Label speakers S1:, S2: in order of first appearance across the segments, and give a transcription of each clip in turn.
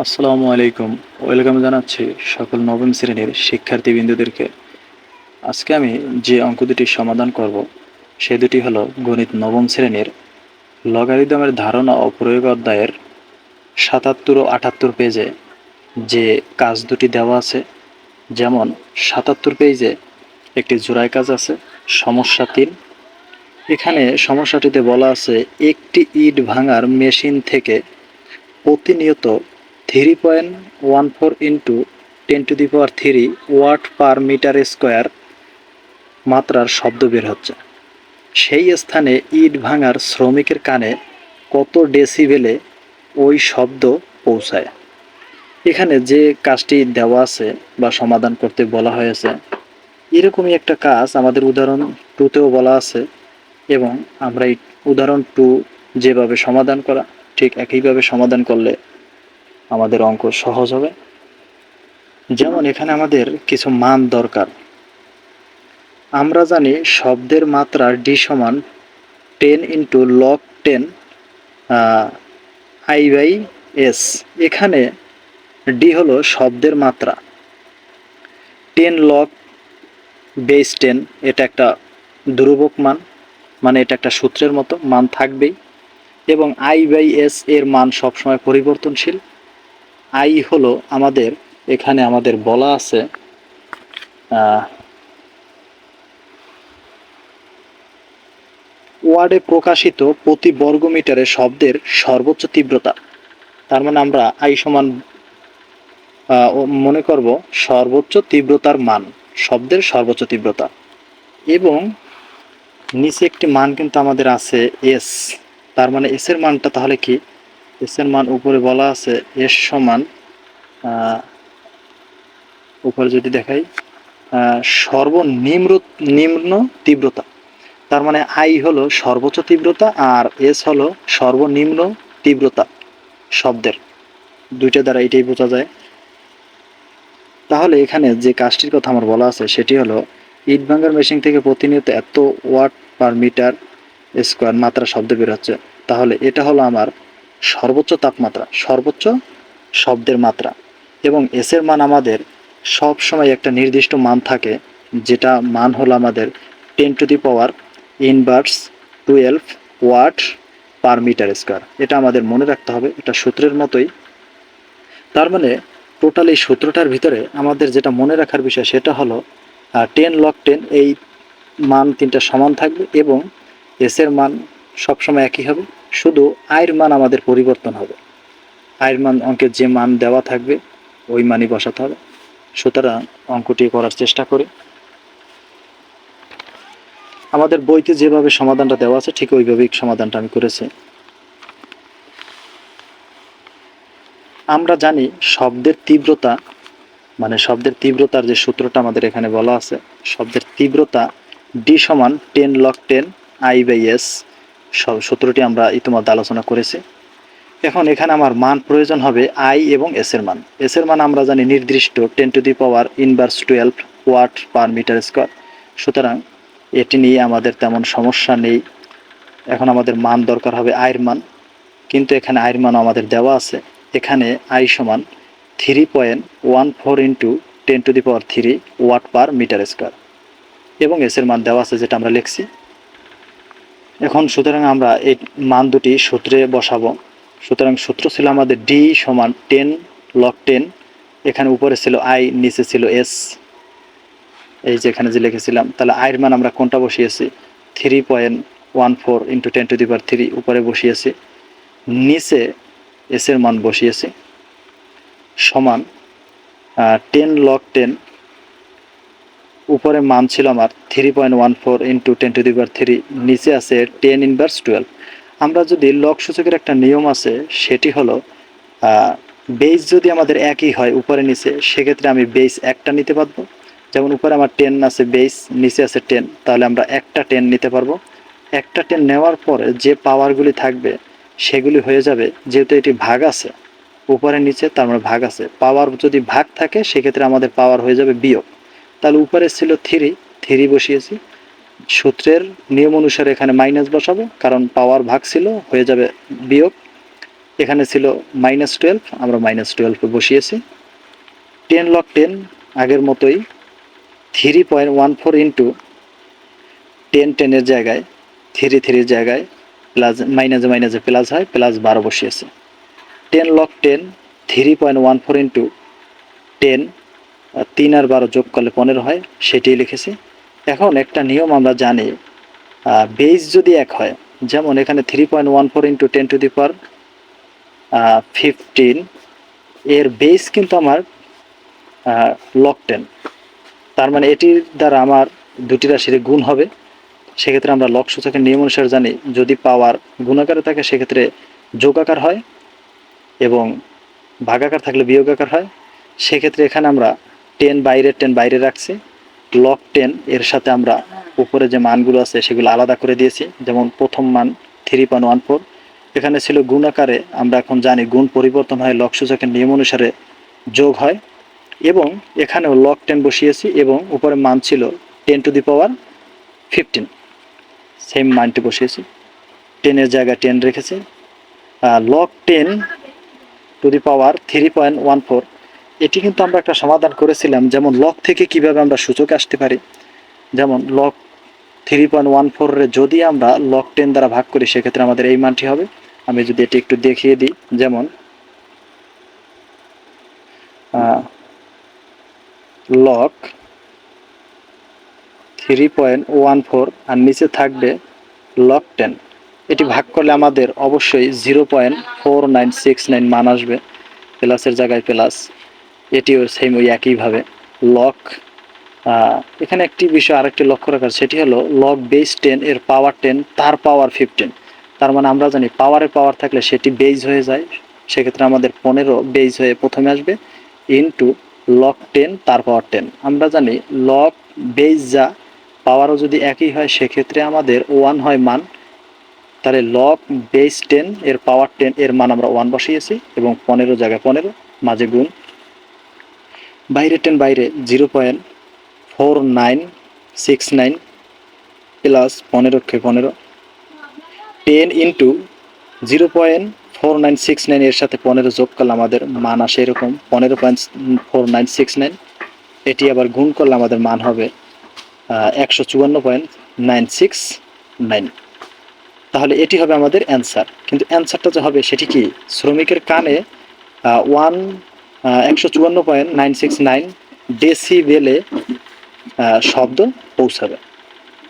S1: আসসালামু আলাইকুম। ওয়েলকাম জানাচ্ছি সকল নবম শ্রেণির শিক্ষার্থীবৃন্দদেরকে। আজকে আমি যে অঙ্ক দুটি সমাধান করব, সে দুটি হলো গণিত নবম শ্রেণির লগারিদমের ধারণা ও প্রয়োগ অধ্যায়ের সাতাত্তর ও আটাত্তর পেজে যে কাজ দুটি দেওয়া আছে, যেমন সাতাত্তর পেজে একটি জোড়াই কাজ আছে, সমস্যা তিন। এখানে সমস্যাটিতে বলা আছে, একটি ইট ভাঙার মেশিন থেকে প্রতিনিয়ত three point one four into ten to the power three watt per metre square মাত্রার শব্দ বের হচ্ছে। সেই স্থানে ইট ভাঙার শ্রমিকের কানে কত ডেসিবেলে ওই শব্দ পৌঁছায়। এখানে যে কাজটি দেওয়া আছে বা সমাধান করতে বলা হয়েছে, এরকমই একটা কাজ আমাদের উদাহরণ টুতেও বলা আছে এবং আমরা এই উদাহরণ টু যেভাবে সমাধান করা, ঠিক একইভাবে সমাধান করলে আমাদের অঙ্ক সহজ হবে। যেমন এখানে আমাদের কিছু মান দরকার। আমরা জানি শব্দের মাত্রা ডি সমান ten into log ten I by S এখানে ডি হলো শব্দের মাত্রা। টেন লক বেস টেন এটা একটা ধ্রুবক মান মানে এটা একটা সূত্রের মতো, মান থাকবেই। এবং আই বাই এস এর মান সবসময় পরিবর্তনশীল। আই হলো আমাদের, এখানে আমাদের বলা আছে ওয়ার্ডে প্রকাশিত প্রতি বর্গ মিটারে শব্দের সর্বোচ্চ তীব্রতা। তার মানে আমরা আই সমান মনে করব সর্বোচ্চ তীব্রতার মান, শব্দের সর্বোচ্চ তীব্রতা। এবং নিচে একটি মান কিন্তু আমাদের আছে এস তার মানে এস এর মানটা তাহলে কি? এস এর মান উপরে বলা আছে এস সমান উপরে যদি দেখাই সর্বনিম্ন নিম্ন তীব্রতা। তার মানে আই হলো সর্বোচ্চ তীব্রতা আর এস হলো সর্বনিম্ন তীব্রতা শব্দের। দুইটা দ্বারা এটাই বোঝা যায়। তাহলে এখানে যে কাজটির কথা আমার বলা আছে, সেটি হলো ইট ভাঙ্গার মেশিন থেকে প্রতিনিয়ত এত ওয়াট পার মিটার স্কোয়ার মাত্রা শব্দ বের হচ্ছে। তাহলে এটা হলো আমার সর্বোচ্চ তাপমাত্রা, সর্বোচ্চ শব্দের মাত্রা এবং এসের মান আমাদের সব সময় একটা নির্দিষ্ট মান থাকে, যেটা মান হলো আমাদের ten to the power inverse twelve watt per metre square এটা আমাদের মনে রাখতে হবে, এটা সূত্রের মতোই। তার মানে টোটাল এই সূত্রটার ভিতরে আমাদের যেটা মনে রাখার বিষয় সেটা হলো টেন লক টেন এই মান তিনটা সমান থাকবে এবং এসের মান সবসময় একই হবে। শুধু আয়ের মান আমাদের পরিবর্তন হবে। আয়ের মান অঙ্কের যে মান দেওয়া থাকবে, ওই মানই বসাতে হবে। সুতরাং অঙ্কটি করার চেষ্টা করি। আমাদের বইতে যেভাবে সমাধানটা দেওয়া আছে, ঠিক ওইভাবেই সমাধানটা আমি করেছি। আমরা জানি শব্দের তীব্রতা মানে শব্দের তীব্রতার যে সূত্রটা আমাদের এখানে বলা আছে, শব্দের তীব্রতা ডি সমান ten log ten I by S সূত্রটি আমরা ইতিমধ্যে আলোচনা করেছি। এখন এখানে আমার মান প্রয়োজন হবে আই এবং এস এর মান। এস এর মান আমরা জানি নির্দিষ্ট ten to the power inverse twelve watt per metre square সুতরাং এটি নিয়ে আমাদের তেমন সমস্যা নেই। এখন আমাদের মান দরকার হবে আয়ের মান। কিন্তু এখানে আয়ের মান আমাদের দেওয়া আছে। এখানে আই সমান three point one four into ten to the power three watt per metre square এবং এসের মান দেওয়া আছে যেটা আমরা লিখছি। এখন সুতরাং আমরা এই মান দুটি সূত্রে বসাবো। সুতরাং সূত্র ছিল আমাদের ডি সমান টেন লক টেন এখানে উপরে ছিল আই নিচে ছিল এস এই যে এখানে যে লিখেছিলাম, তাহলে আয়ের মান আমরা কোনটা বসিয়েছি? Three point one four into ten to the power three উপরে বসিয়েছি। নিচে এসের মান বসিয়েছি। সমান টেন লক টেন উপরে মান ছিল আমার three point one four into ten to the power three নিচে আছে টেন ইনভার্স টুয়েলভ আমরা যদি লক সূচকের একটা নিয়ম আছে, সেটি হলো বেস যদি আমাদের একই হয় উপরে নিচে, সেক্ষেত্রে আমি বেস একটা নিতে পারব। যেমন উপরে আমার টেন আছে বেস নিচে আছে টেন তাহলে আমরা একটা টেন নিতে পারব। একটা টেন নেওয়ার পরে যে পাওয়ারগুলি থাকবে, সেগুলি হয়ে যাবে, যেহেতু এটি ভাগ আছে, উপরে নিচে তার মানে ভাগ আছে। পাওয়ার যদি ভাগ থাকে, সেক্ষেত্রে আমাদের পাওয়ার হয়ে যাবে বিয়োগ। তাহলে উপরে ছিল থ্রি থ্রি বসিয়েছি। সূত্রের নিয়ম অনুসারে এখানে মাইনাস বসাবো, কারণ পাওয়ার ভাগ ছিল, হয়ে যাবে বিয়োগ। এখানে ছিল মাইনাস টুয়েলভ আমরা মাইনাস টুয়েলভে বসিয়েছি। টেন লক টেন আগের মতোই three point one four into ten টেনের জায়গায়, থ্রি থ্রির জায়গায় প্লাস মাইনাসে মাইনাসে প্লাস হয় প্লাস বারো বসিয়েছে। Ten log ten three point one four into ten তিন আর বারো যোগ করলে পনেরো হয় সেটি লিখেছি। এখন একটা নিয়ম আমরা জানি বেস যদি এক হয়, যেমন এখানে three point one four into ten to the per fifteen এর বেস কিন্তু আমার লক টেন তার মানে এটির দ্বারা আমার দুটি রাশির গুণ হবে। সেক্ষেত্রে আমরা লক সূচকের নিয়ম অনুসারে জানি, যদি পাওয়ার গুণাকারে থাকে, সেক্ষেত্রে যোগাকার হয় এবং ভাগাকার থাকলে বিয়োগাকার হয়। সেক্ষেত্রে এখানে আমরা টেন বাইরে টেন, বাইরে রাখছি। লক টেন এর সাথে আমরা উপরে যে মানগুলো আছে সেগুলো আলাদা করে দিয়েছি। যেমন প্রথম মান থ্রি পয়েন্ট ওয়ান ফোর এখানে ছিল গুণ আকারে আমরা এখন জানি গুণ পরিবর্তন হয় লক সূচকের নিয়ম অনুসারে যোগ হয়। এবং এখানেও লক টেন বসিয়েছি এবং উপরে মান ছিল ten to the power fifteen same মানটি বসিয়েছি। টেনের জায়গায় টেন রেখেছি। Log ten to the power three point one four এটি কিন্তু আমরা একটা সমাধান করেছিলাম, যেমন লক থেকে কীভাবে আমরা সূচকে আসতে পারি। যেমন লক থ্রি পয়েন্ট ওয়ান ফোরে যদি আমরা লক টেন দ্বারা ভাগ করি, সেক্ষেত্রে আমাদের এই মানটি হবে। আমি যদি এটি একটু দেখিয়ে দিই, যেমন log three point one four আর নিচে থাকবে লক টেন এটি ভাগ করলে আমাদের অবশ্যই zero point four nine six nine মান আসবে প্লাসের জায়গায় প্লাস এটিও সেম ওই একইভাবে লক এখানে একটি বিষয় আরেকটি লক্ষ্য রাখার, সেটি হলো লক বেস টেন এর পাওয়ার টেন তার পাওয়ার ফিফটিন তার মানে আমরা জানি পাওয়ারের পাওয়ার থাকলে সেটি বেজ হয়ে যায়। সেক্ষেত্রে আমাদের পনেরো বেজ হয়ে প্রথমে আসবে ইনটু লক টেন তার পাওয়ার টেন আমরা জানি লক বেজ যা পাওয়ারও যদি একই হয়, সেক্ষেত্রে আমাদের ওয়ান হয় মান। তাহলে লক বেস টেন এর পাওয়ার টেন এর মান আমরা ওয়ান বসিয়েছি এবং পনেরো জায়গায় পনেরো, মাঝে গুণ বাইরে টেন বাইরে zero point four nine six nine plus পনেরোকে পনেরো। Ten into zero point four nine six nine এর সাথে পনেরো যোগ করলে আমাদের মান আসে এরকম। পনেরো point four nine six nine এটি আবার গুণ করলে আমাদের মান হবে একশো চুয়ান্ন পয়েন্ট নাইন সিক্স নাইন তাহলে এটি হবে আমাদের অ্যান্সার কিন্তু অ্যান্সারটা যে হবে সেটি কি? শ্রমিকের কানে ওয়ান একশো চুয়ান্ন পয়েন্ট নাইন সিক্স নাইন ডেসিবেলে শব্দ পৌঁছাবে।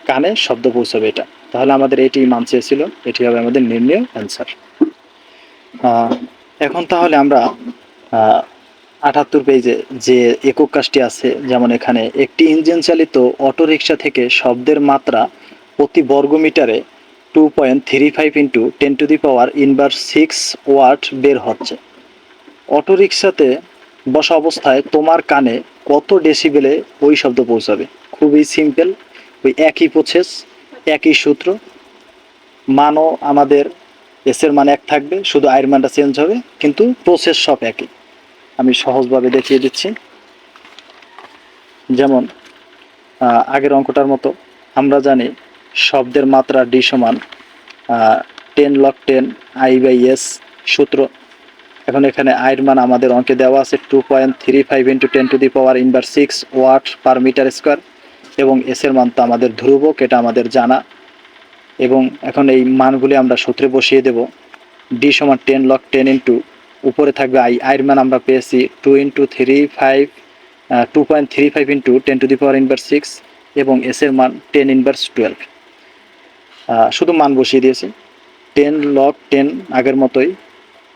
S1: কানে শব্দ পৌঁছাবে এটা। তাহলে আমাদের এটি মান চেয়েছিল, এটি হবে আমাদের নির্ণয় অ্যান্সার এখন তাহলে আমরা আটাত্তর পেজে যে একক কাজটি আছে, যেমন এখানে, একটি ইঞ্জিন চালিত অটোরিকশা থেকে শব্দের মাত্রা প্রতি বর্গ মিটারে two point three five into ten to the power inverse six watt বের হচ্ছে। অটোরিকশাতে বসা অবস্থায় তোমার কানে কত ডেসিবেলে ওই শব্দ পৌঁছাবে? খুবই সিম্পল ওই একই প্রসেস একই সূত্র। মানও আমাদের এসের মান এক থাকবে, শুধু আয়ের মানটা চেঞ্জ হবে, কিন্তু প্রসেস সব একই। আমি সহজভাবে দেখিয়ে দিচ্ছি। যেমন আগের অঙ্কটার মতো, আমরা জানি শব্দের মাত্রা ডি সমান ten log ten I by S সূত্র। এখন এখানে আয়ের মান আমাদের অঙ্কে দেওয়া আছে two point three five into ten to the power inverse six watt per metre square এবং এসের মান তো আমাদের ধ্রুবক, এটা আমাদের জানা। এবং এখন এই মানগুলি আমরা সূত্রে বসিয়ে দেব। ডি সমান টেন লক টেন ইন্টু উপরে থাকবে আই আয়ের মান আমরা পেয়েছি two into three five two point three five into ten to the power inverse six এবং এসের মান টেন ইনভার্স টুয়েলভ শুধু মান বসিয়ে দিয়েছি। টেন লক টেন আগের মতোই।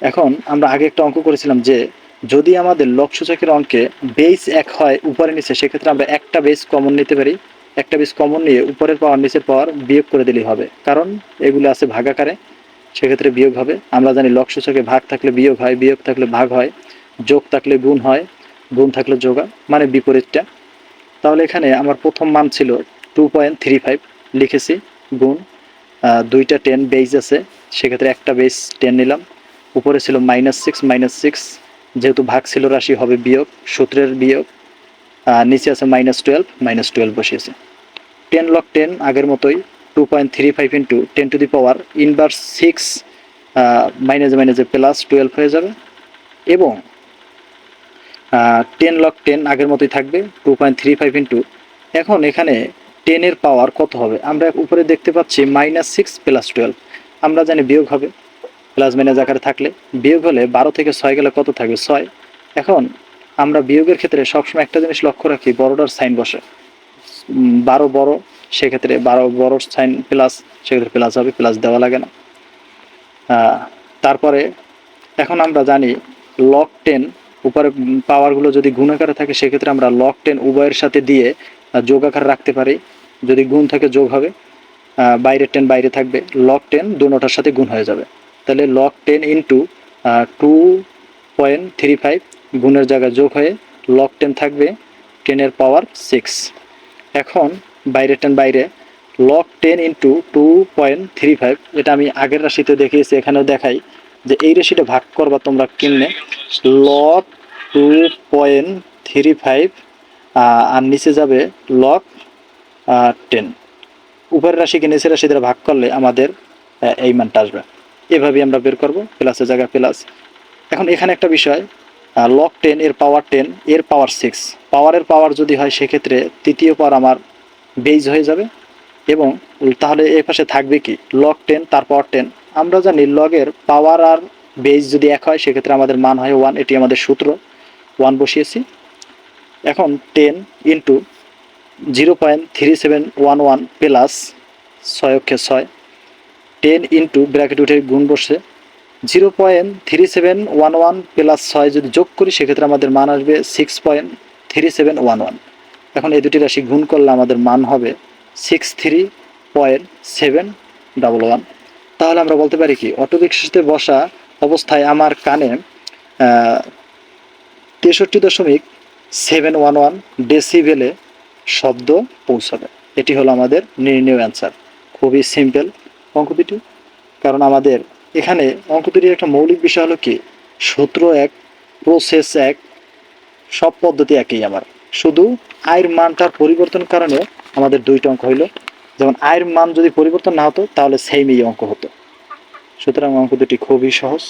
S1: এখন আমরা আগে একটা অঙ্ক করেছিলাম যে যদি আমাদের লক সূচকের অঙ্কে বেস এক হয় উপরে নিচে, সেক্ষেত্রে আমরা একটা বেস কমন নিতে পারি। একটা বেস কমন নিয়ে উপরের পাওয়ার নিচের পাওয়ার বিয়োগ করে দিলেই হবে। কারণ এগুলো আছে ভাগাকারে, সেক্ষেত্রে বিয়োগ হবে। আমরা জানি লক সূচকে ভাগ থাকলে বিয়োগ হয়, বিয়োগ থাকলে ভাগ হয়, যোগ থাকলে গুণ হয়, গুণ থাকলে যোগা মানে বিপরীতটা। তাহলে এখানে আমার প্রথম মান ছিল টু পয়েন্ট থ্রি ফাইভ লিখেছি, গুণ দুইটা টেন বেজ আছে, সেক্ষেত্রে একটা বেস টেন নিলাম। উপরে ছিল মাইনাস সিক্স মাইনাস সিক্স যেহেতু ভাগ ছিল রাশি হবে বিয়োগ, সূত্রের বিয়োগ নিচে আছে মাইনাস টুয়েলভ মাইনাস টুয়েলভ বসিয়েছে। টেন লক টেন আগের মতোই two point three five into ten to the power inverse six মাইনাসে মাইনাসে প্লাস টুয়েলভ হয়ে যাবে। এবং টেন লক টেন আগের মতোই থাকবে two point three five into এখন এখানে টেনের পাওয়ার কত হবে? আমরা উপরে দেখতে পাচ্ছি মাইনাস সিক্স প্লাস টুয়েলভ আমরা জানি বিয়োগ হবে। প্লাস মাইনাস আকারে থাকলে বিয়োগ হলে বারো থেকে ছয় গেলে কত থাকবে? ছয়। এখন আমরা বিয়োগের ক্ষেত্রে সবসময় একটা জিনিস লক্ষ্য রাখি, বড়টার সাইন বসে। বারো বড়, সেক্ষেত্রে বারো বড় সাইন প্লাস, সেক্ষেত্রে প্লাস হবে, প্লাস দেওয়া লাগে না। তারপরে এখন আমরা জানি লক টেন উপরে পাওয়ারগুলো যদি গুণ আকারে থাকে, সেক্ষেত্রে আমরা লক টেন উভয়ের সাথে দিয়ে যোগ আকার রাখতে পারি। যদি গুণ থাকে যোগ হবে বাইরের টেন বাইরে থাকবে লক টেন দুটোটার সাথে গুণ হয়ে যাবে। তাহলে log ten into two point three five গুণের জায়গায় যোগ হয়ে লক টেন থাকবে টেনের পাওয়ার সিক্স এখন বাইরে টেন বাইরে log ten into two point three five এটা আমি আগের রাশিতে দেখিয়েছি, এখানেও দেখাই যে এই রাশিটা ভাগ করবা তোমরা কিনলে। Log two point three five আর নিচে যাবে লক টেন উপরের রাশিকে নিচের রাশি দ্বারা ভাগ করলে আমাদের এই মানটা আসবে। এভাবেই আমরা বের করব প্লাসের জায়গায় প্লাস এখন এখানে একটা বিষয় লক টেন এর পাওয়ার টেন এর পাওয়ার সিক্স পাওয়ারের পাওয়ার যদি হয়, সেক্ষেত্রে তৃতীয় পাওয়ার আমার বেজ হয়ে যাবে। এবং তাহলে এ পাশে থাকবে কি? লক টেন তার পাওয়ার টেন আমরা জানি লগের পাওয়ার আর বেজ যদি এক হয়, সেক্ষেত্রে আমাদের মান হয় ওয়ান এটি আমাদের সূত্র। ওয়ান বসিয়েছি। এখন ten into zero point three seven one one plus ছয় অক্ষে ছয়। টেন ইন্টু ব্র্যাকেট উঠে গুণ বসে। Zero point three seven one one plus ছয় যদি যোগ করি, সেক্ষেত্রে আমাদের মান আসবে six point three seven one one. এখন এই দুটি রাশি গুণ করলে আমাদের মান হবে six three point seven double one. তাহলে আমরা বলতে পারি কি অটো রিক্সাতে বসা অবস্থায় আমার কানে তেষট্টি দশমিক সেভেন ওয়ান ওয়ান ডেসিবেলে শব্দ পৌঁছাবে। এটি হলো আমাদের নির্ণয় অ্যান্সার। খুবই সিম্পল। অঙ্ক দুটি কারণ আমাদের এখানে অঙ্ক দুটির একটা মৌলিক বিষয় হলো কি? সূত্র এক প্রসেস এক, সব পদ্ধতি একই আমার। শুধু আয়ের মানটার পরিবর্তন কারণে আমাদের দুইটা অঙ্ক হইল। যেমন আয়ের মান যদি পরিবর্তন না হতো, তাহলে সেম এই অঙ্ক হতো। সুতরাং অঙ্ক দুটি খুবই সহজ।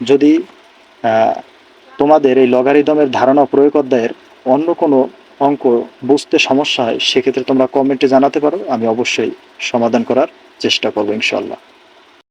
S1: যদি তোমাদের এই লগারিদমের ধারণা প্রয়োগ অধ্যায়ের অন্য কোনো অঙ্ক বুঝতে সমস্যা হয়, সেক্ষেত্রে তোমরা কমেন্টে জানাতে পারো। আমি অবশ্যই সমাধান করার চেষ্টা করব ইনশাল্লাহ।